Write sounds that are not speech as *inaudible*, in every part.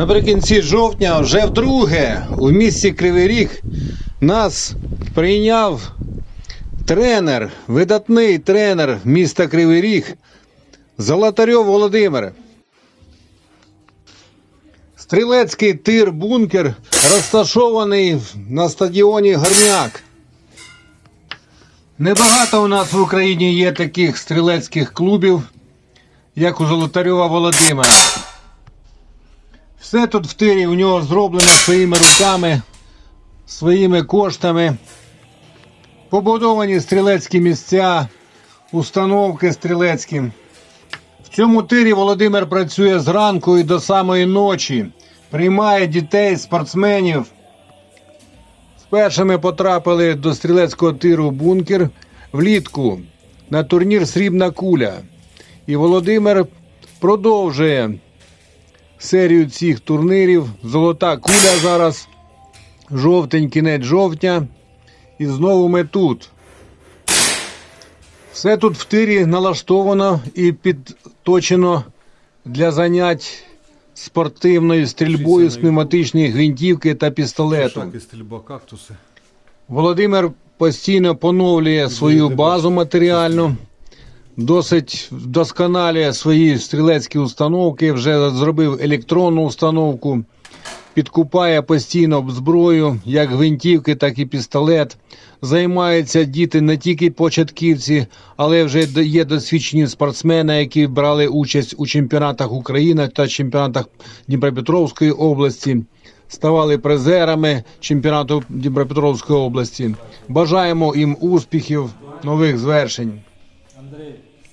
Наприкінці жовтня, вже вдруге, у місті Кривий Ріг нас прийняв тренер, видатний тренер міста Кривий Ріг Золотарьов Володимир. Стрілецький тир-бункер розташований на стадіоні Горняк. Небагато у нас в Україні є таких стрілецьких клубів, як у Золотарьова Володимира. Все тут в тирі у нього зроблено своїми руками, своїми коштами. Побудовані стрілецькі місця, установки стрілецькі. В цьому тирі Володимир працює зранку і до самої ночі. Приймає дітей, спортсменів. Вперше ми потрапили до стрілецького тиру бункер влітку на турнір Срібна куля. І Володимир продовжує серію цих турнірів. Золота куля зараз, жовтень, кінець жовтня. І знову ми тут. Все тут в тирі налаштовано і підточено для занять спортивною стрільбою з пневматичної гвинтівки та пістолетом. Шаки. Володимир постійно поновлює свою базу матеріальну, досить вдосконалює свої стрілецькі установки, вже зробив електронну установку, підкупає постійно зброю, як гвинтівки, так і пістолет. Займаються діти не тільки початківці, але вже є досвідчені спортсмени, які брали участь у чемпіонатах України та чемпіонатах Дніпропетровської області ставали призерами чемпіонату Дніпропетровської області. Бажаємо їм успіхів, нових звершень.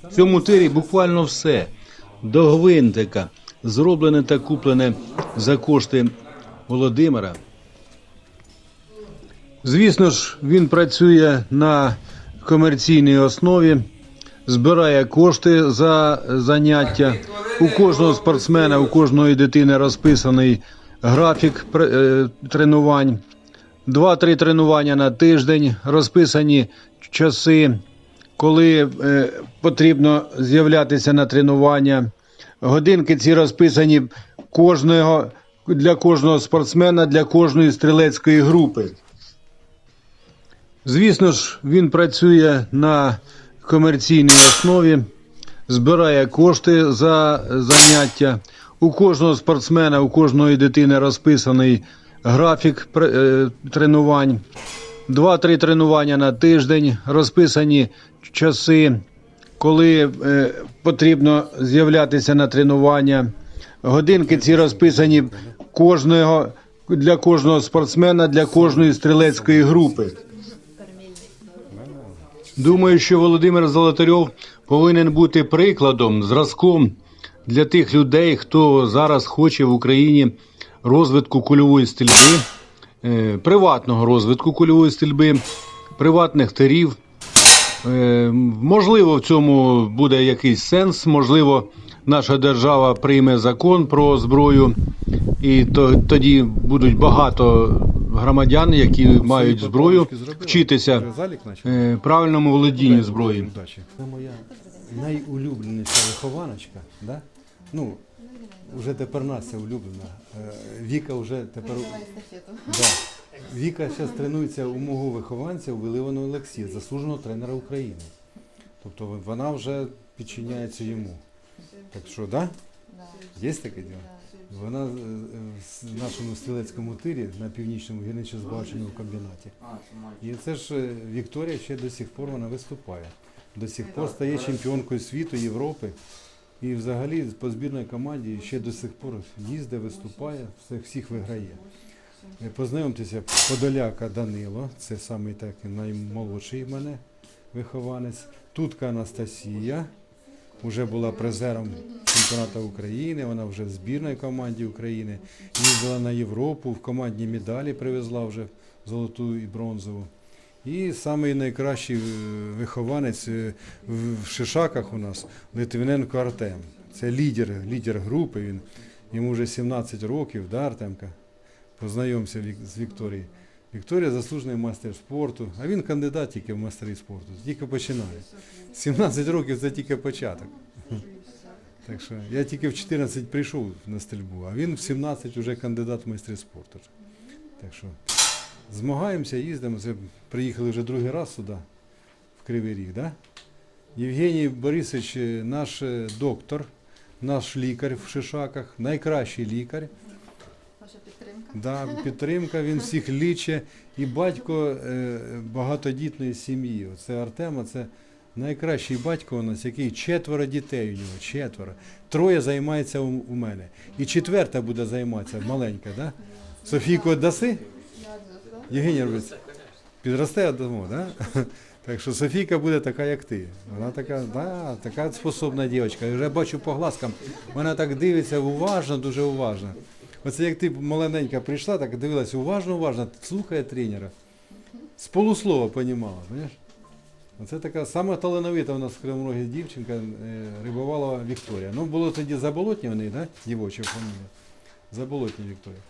В цьому тирі буквально все до гвинтика зроблене та куплене за кошти Володимира. Звісно ж, він працює на комерційній основі, збирає кошти за заняття. У кожного спортсмена, у кожної дитини розписаний графік е, тренувань. Два-три тренування на тиждень, розписані часи, коли е, потрібно з'являтися на тренування. Годинки ці розписані кожного, для кожного спортсмена, для кожної стрілецької групи. Звісно ж, він працює на комерційній основі, збирає кошти за заняття. У кожного спортсмена, у кожної дитини розписаний графік е, тренувань. Два-три тренування на тиждень, розписані часи, коли е, потрібно з'являтися на тренування. Годинки ці розписані кожного, для кожного спортсмена, для кожної стрілецької групи. Думаю, що Володимир Золотарьов повинен бути прикладом, зразком для тих людей, хто зараз хоче в Україні розвитку кульової стрільби, приватного розвитку кульової стрільби, приватних тирів. Е, Можливо, в цьому буде якийсь сенс. Можливо, наша держава прийме закон про зброю, і тоді будуть багато громадян, які мають зброю, вчитися е, правильному володінню зброї. Це моя найулюбленіша вихованочка, да? Ну, вже тепер Настя улюблена. Е, Віка вже тепер. Да. Віка зараз тренується у мого вихованця у Виливану Олексія, заслуженого тренера України. Тобто вона вже підчиняється йому. Так що, да? Є таке діло? Вона е, е, в нашому стрілецькому тирі на північному гірничо-збагаченому комбінаті. І це ж е, Вікторія ще до сих пор вона виступає. До сих пор стає чемпіонкою світу, Європи. І взагалі по збірній команді ще до сих пор їздить, виступає, всіх виграє. Е, Познайомтеся, Подоляка Данило, це самий так наймолодший в мене вихованець. Тутка Анастасія, вже була призером чемпіонату України, вона вже в збірній команді України, їздила на Європу, в командні медалі привезла вже золоту і бронзову. І самий найкращий е, вихованець е, в Шишаках у нас Литвиненко Артем. Це лідер, лідер групи. Він, йому вже 17 років, да, Артемка? Познайомся з Вікторією. Вікторія заслужений майстер спорту, а він кандидат тільки в майстері спорту. Тільки починає. 17 років це тільки початок. Так що я тільки в 14 прийшов на стрільбу, а він в 17 вже кандидат в майстри спорту. Так що змагаємося, їздимо. Це приїхали вже другий раз сюди, в Кривий Ріг. Да? Євгеній Борисович, е, наш е, доктор, наш лікар в Шишаках, найкращий лікар. Ваша підтримка. Да, підтримка, він всіх лічить. І батько е, багатодітної сім'ї. Це Артема, це найкращий батько у нас, який четверо дітей у нього, четверо. Троє займається у, мене. І четверта буде займатися, маленька, да? Софійку даси? Я відзов, Євгеній робить. Підросте одному, да? *laughs* Так що Софійка буде така, як ти. Вона така, да, така способна дівчинка. Я вже бачу по глазкам. Вона так дивиться уважно, дуже уважно. Оце як ти маленька прийшла, так дивилась уважно, уважно, слухає тренера. З полуслова понімала, розумієш? Оце така сама талановита у нас в Кривому дівчинка е, Рибовалова Вікторія. Ну, було тоді заболотні вони, да? дівоча фамілія. Заболотні Вікторія.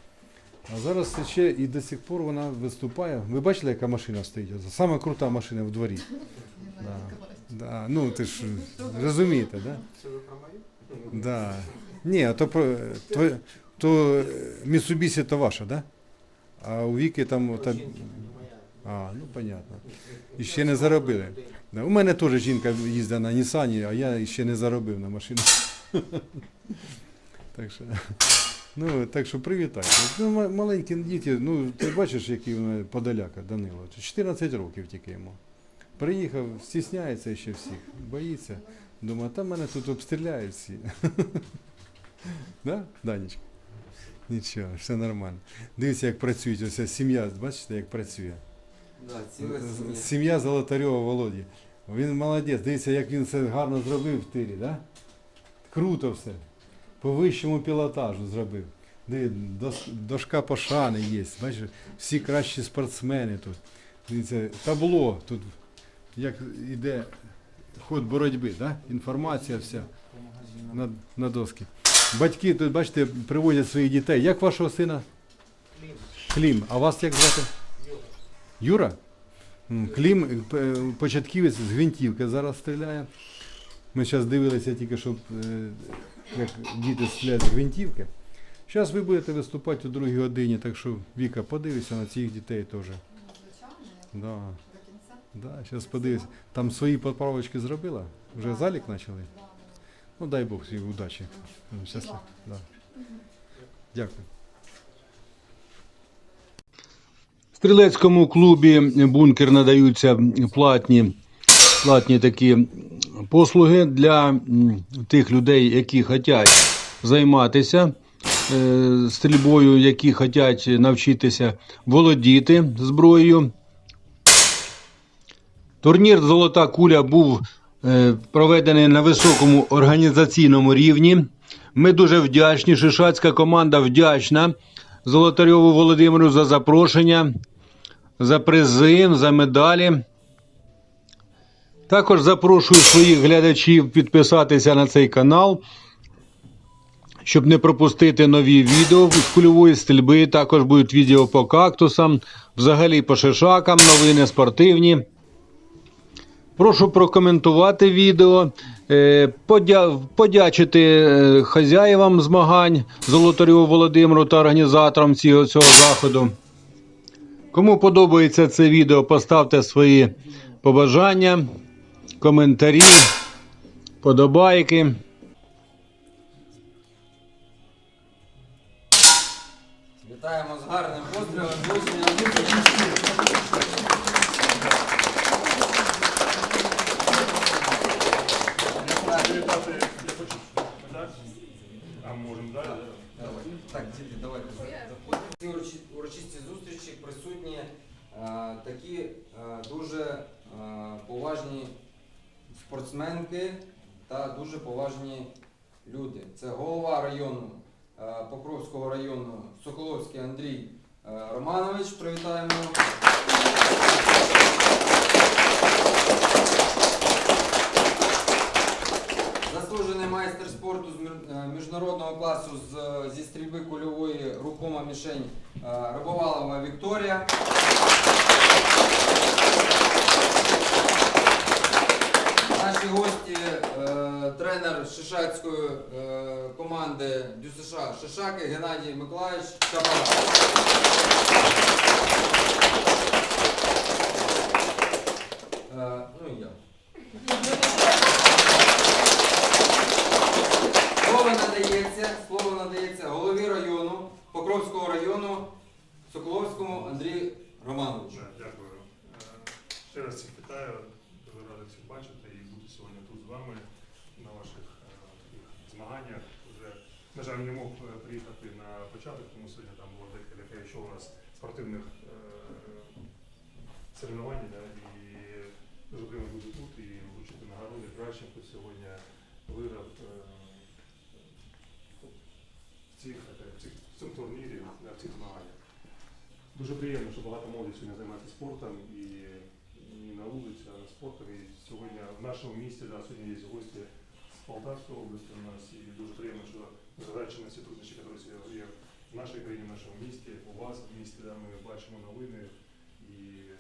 А зараз ще і до сих пор вона виступає. Ви бачили, яка машина стоїть? Сама крута машина в дворі. Да. Да. Ну, ти ж розумієте, да? Це ви про мою? Да. Ні, а то, про- то, то Mitsubishi то ваша, да? А у Віки там. Та... А, ну понятно. І ще не заробили. Да. У мене теж жінка їздить на Нісані, а я ще не заробив на машину. *laughs* так що. Ну, так що привітайте. Ну, маленькі діти, ну ти бачиш, який він подаляка Данило. 14 років тільки йому. Приїхав, стісняється ще всіх, боїться. Думаю, там мене тут обстріляють всі. *laughs* да, Данечка? Нічого, все нормально. Дивіться, як працюють. Ось сім'я, бачите, як працює. Сім'я. Сім'я Золотарьова Володі. Він молодець. Дивіться, як він це гарно зробив в тирі, да? Круто все. По вищому пілотажу зробив. Дошка пошани є. Бачиш, всі кращі спортсмени тут. Дивіться, табло тут, як іде ход боротьби, да? інформація вся на, на доски. Батьки тут, бачите, приводять своїх дітей. Як вашого сина? Клім. А вас як звати? Юра? М, Клім, е, початківець з гвинтівки зараз стріляє. Ми зараз дивилися тільки, щоб е, як діти стріляють з гвинтівки. Зараз ви будете виступати у другій годині, так що Віка, подивися на цих дітей теж. Звичайно, Да, до кінця. да, зараз подивися. Там свої поправочки зробила? Вже залік почали? Да, Ну дай Бог всій удачі. Щасливо. Да. Дякую. В стрілецькому клубі бункер надаються платні, платні такі послуги для тих людей, які хочуть займатися е, стрільбою, які хочуть навчитися володіти зброєю. Турнір Золота куля був е, проведений на високому організаційному рівні. Ми дуже вдячні. Шишацька команда вдячна Золотарьову Володимиру за запрошення, за призи, за медалі. Також запрошую своїх глядачів підписатися на цей канал, щоб не пропустити нові відео з кульової стрільби. Також будуть відео по кактусам, взагалі по шишакам, новини спортивні. Прошу прокоментувати відео, е, подячити е, хазяївам змагань Золотарю Володимиру та організаторам цього, цього заходу. Кому подобається це відео, поставте свої побажання, коментарі, подобайки. Вітаємо з гарним пострілом. А? Так, діти, давайте. Ці урочисті зустрічі присутні е, такі е, дуже е, поважні спортсменки та дуже поважні люди. Це голова району е, Покровського району Соколовський Андрій е, Романович. Привітаємо. Заслужений майстер спорту з е, міжнародного класу зі стрільби кульової рухома мішень Рибовалова Вікторія. Наш Наші гості, е, тренер Шишацької е, команди ДЮСШ Шишаки Геннадій Миколаївич Капара. Е, ну і я. Слово надається, слово надається голові району, Покровського району, Соколовському Андрію Романовичу. Да, Дякую. Е, Ще раз всіх вітаю. Дуже радий всіх бачити і бути сьогодні тут з вами на ваших е, таких змаганнях. Вже, на жаль, не мог е, приїхати на початок, тому сьогодні там було декілька ще у нас спортивних е, соревнувань. Да, і дуже приємно бути тут і вручити нагороди кращим, хто сьогодні виграв е, в цих, е, в цих- в цьому турнірі, да, в цих змаганнях. Дуже приємно, що багато молоді сьогодні займається спортом і не на вулиці, а спортом. І сьогодні в нашому місті, да, сьогодні є гості з Полтавської області у нас. І дуже приємно, що незважаючи на всі труднощі, які є в нашій країні, в нашому місті, у вас в місті, да, ми бачимо новини і е,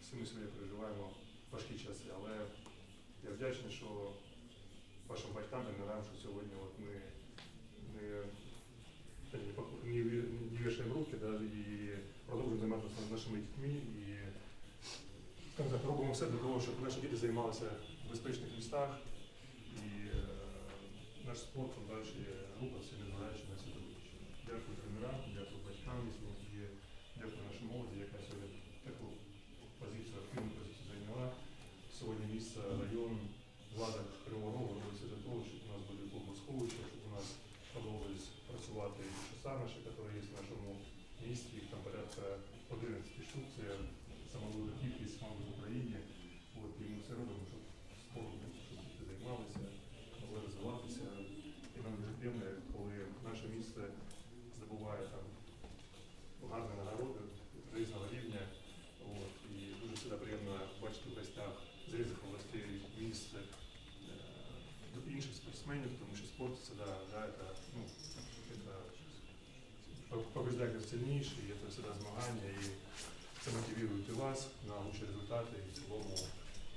всі ми сьогодні переживаємо важкі часи. Але я вдячний, що вашим батькам, тренерам, що сьогодні от ми, не, пок- не, не вішаємо руки, да, і продовжуємо займатися нашими дітьми і так, робимо все для того, щоб наші діти займалися в безпечних містах і е, наш спорт далі рухався, незважаючи на труднощі. Дякую тренерам, дякую батькам і дякую нашій молоді, яка сьогодні таку позицію, активну позицію зайняла. Сьогодні місце, район, влада Кривого робиться для того, щоб у нас були бомбосховища, щоб у нас продовжувались працювати шоса наші, які є в нашому місті, їх там порядка 11 штук, це сама велика кількість, мабуть, в Україні. От, і ми все робимо, щоб спорт був, щоб діти займалися, могли розвиватися. І нам дуже приємно, як коли наше місто здобуває там гарні нагороди різного рівня. От, і дуже всегда приємно бачити в гостях з різних областей міст е, інших спортсменів, тому що спорт всегда, да, это, ну, это побеждать сильнейший, это всегда змагання, і це мотивує і вас на лучші результати, і в цілому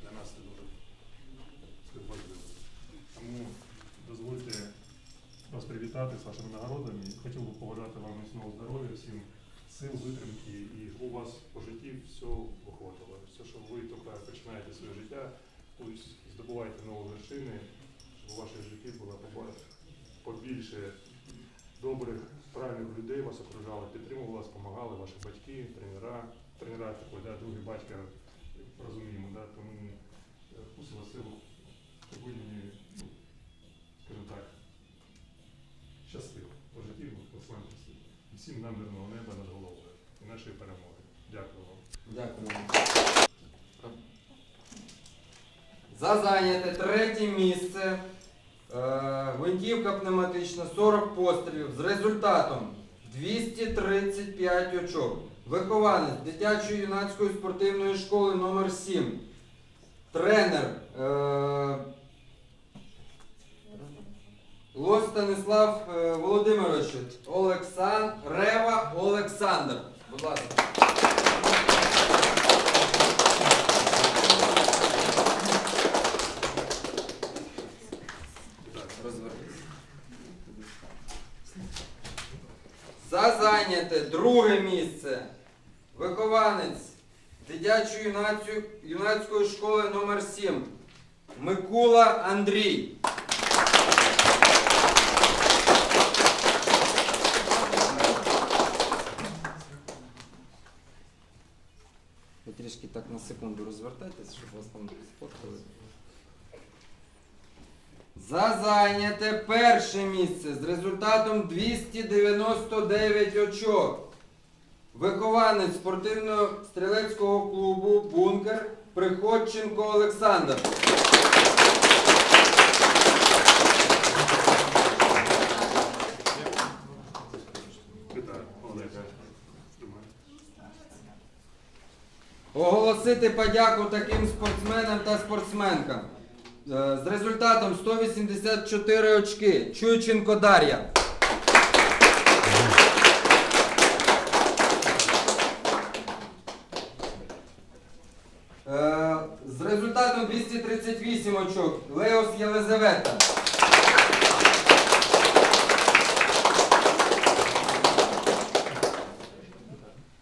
для нас це дуже важливо. Тому дозвольте вас привітати з вашими нагородами. Хотів би побажати вам міцного здоров'я, всім сил, витримки і у вас по житті все виходило. Все, що ви тільки починаєте своє життя, ось здобувайте нові вершини, щоб у вашому житті було побільше добрих, правильних людей вас окружали, підтримували вас, допомагали ваші батьки, тренера, тренера такий, да, другий батько, розуміємо, да, тому е, пусть силу, не, ну, скажімо так, щасливо по житті, по своєму. І всім нам мирного неба над головою і нашої перемоги. Дякую вам. Дякую. За зайняте третє місце. Е, Гвинтівка пневматична 40 пострілів з результатом 235 очок. Вихованець дитячої юнацької спортивної школи номер 7 Тренер е, Лось Станислав е, Володимирович. Олександр Рева Олександр. Будь ласка. За зайняте друге місце. Вихованець дитячої юнацької школи номер 7 Микула Андрій. Ви трішки так на секунду розвертайтесь, щоб вас там сфоткали. За зайняте перше місце з результатом 299 очок. Вихованець спортивного стрілецького клубу Бункер Приходченко Олександр. Оголосити подяку таким спортсменам та спортсменкам. Е, З результатом 184 очки. Чуйченко Дар'я. Е, З результатом 238 очок. Леос Єлизавета.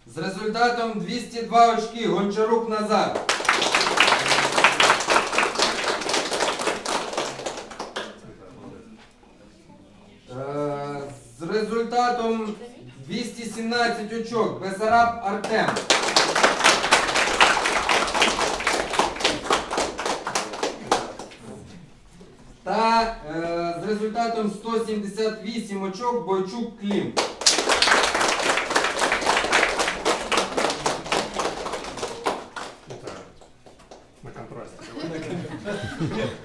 З результатом 202 очки Гончарук Назар. Е, З результатом 217 очок Бесараб Артем. Та е, з результатом 178 очок Бойчук Клім. На контрасті. *laughs*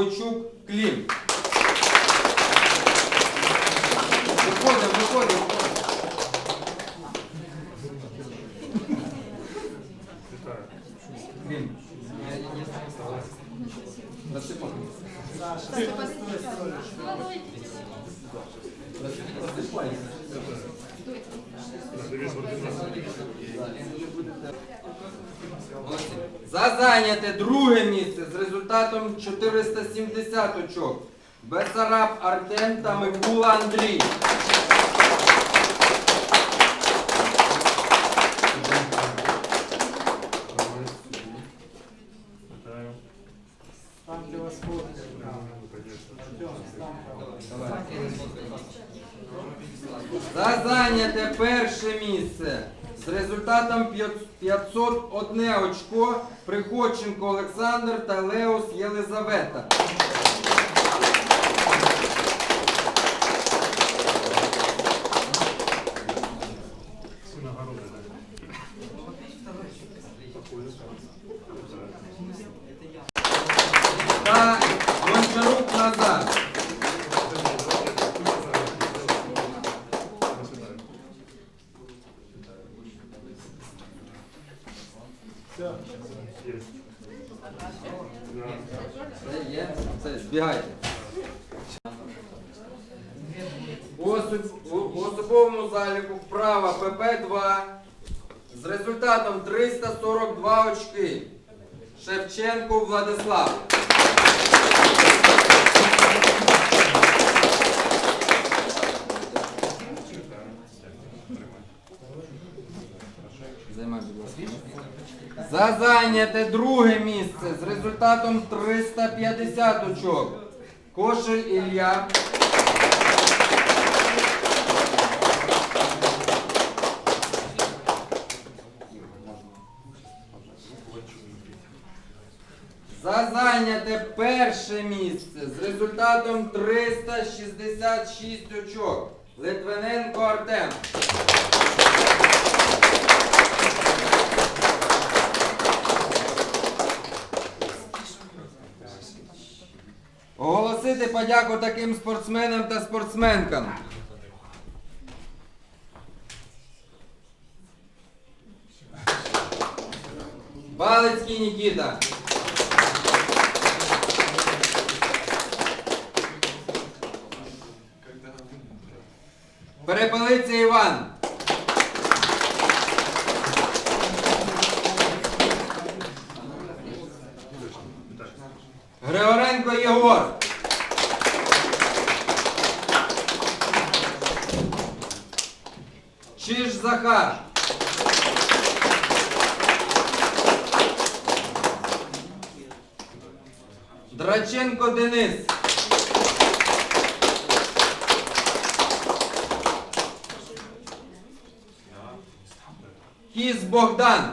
Бойчук Клім. Виходимо, виходимо. Вітаю. Клім. Насипай. Ординації. Зайняте друге місце з результатом 470 очок. Бесараб Артем та Микула Андрій. За зайняте перше місце з результатом 501 очко Приходченко Олександр та Леус Єлизавета. Всі нагороди. Та Гончарук Назар. Є. Да. Це є. Це збігайте. У, особ- у- у особовому заліку вправа ПП-2 з результатом 342 очки. Шевченко Владислав. За зайняте друге місце з результатом 350 очок. Кошель Ілля. Зайняте перше місце з результатом 366 очок. Литвиненко Артем. Оголосити подяку таким спортсменам та спортсменкам. Балицький Нікіта. Перепелиця Іван. Григоренко Єгор. Чиж Захар. Драченко Денис. Кіс Богдан.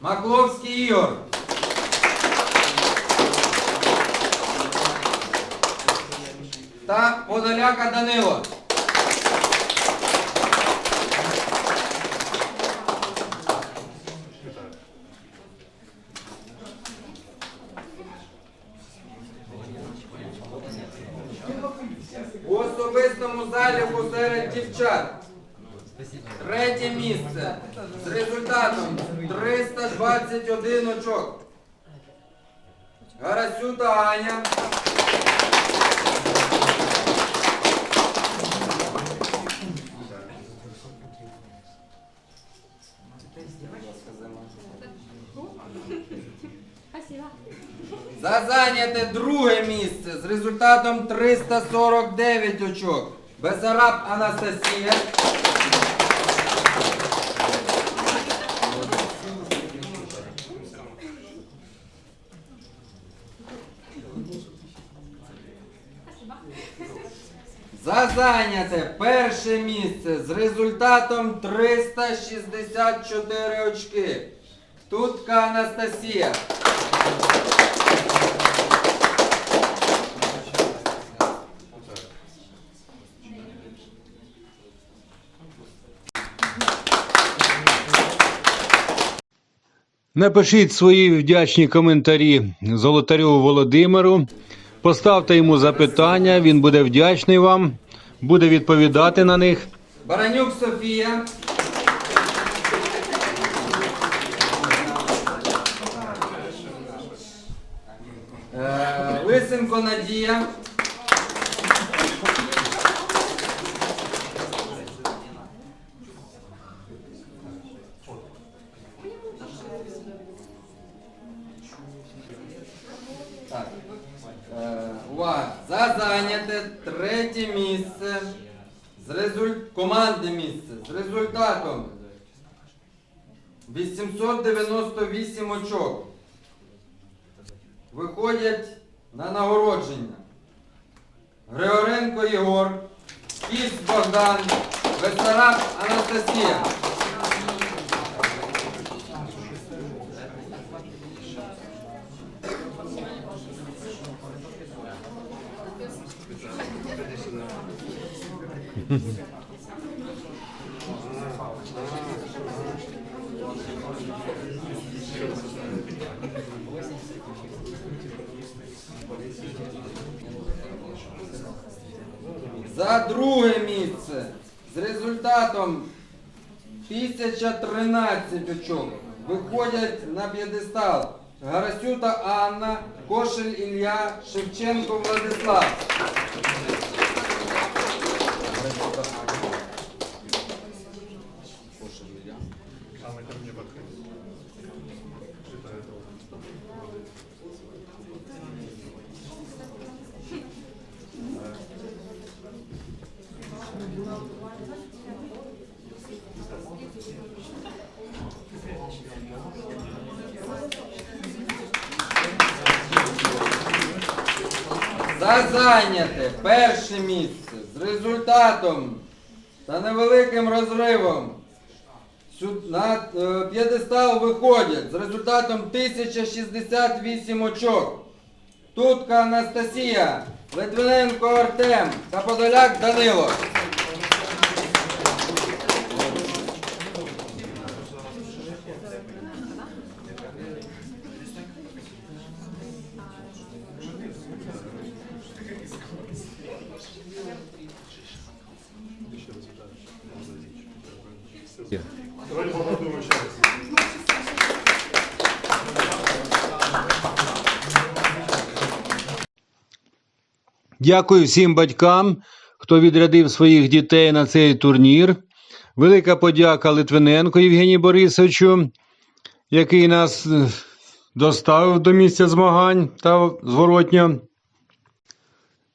Макловський Ігор. Та Подоляка Данило. Дівчат. Третє місце з результатом 321 очок. Гарасюта Аня. За зайняте друге місце з результатом 349 очок. Бесараб Анастасія. За зайняте перше місце з результатом 364 очки. Тутка Анастасія. Напишіть свої вдячні коментарі Золотарю Володимиру. Поставте йому запитання, він буде вдячний вам, буде відповідати на них. Баранюк Софія. Е, Лисенко Надія. Зайняте третє місце з резуль... командне місце з результатом 898 очок. Виходять на нагородження. Григоренко Єгор, Кіс Богдан, Бесараб Анастасія. За друге місце з результатом 1013 очок виходять на п'єдестал Гарасюта Анна, Кошель Ілля, Шевченко Владислав. За зайняте перше місце з результатом та невеликим розривом на е, п'єдестал виходять з результатом 1068 очок. Тутка Анастасія, Литвиненко Артем та Подоляк Данило. Дякую всім батькам, хто відрядив своїх дітей на цей турнір. Велика подяка Литвиненко Євгенію Борисовичу, який нас е, доставив до місця змагань та зворотньо.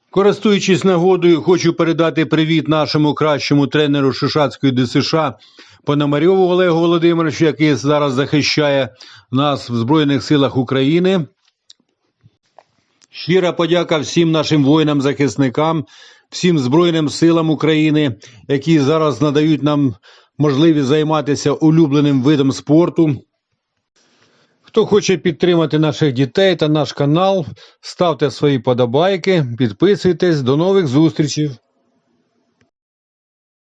Користуючись нагодою, хочу передати привіт нашому кращому тренеру Шишацької ДСШ Пономарьову Олегу Володимировичу, який зараз захищає нас в Збройних силах України. Щира подяка всім нашим воїнам-захисникам, всім Збройним силам України, які зараз надають нам можливість займатися улюбленим видом спорту. Хто хоче підтримати наших дітей та наш канал, ставте свої подобайки, підписуйтесь. До нових зустрічей!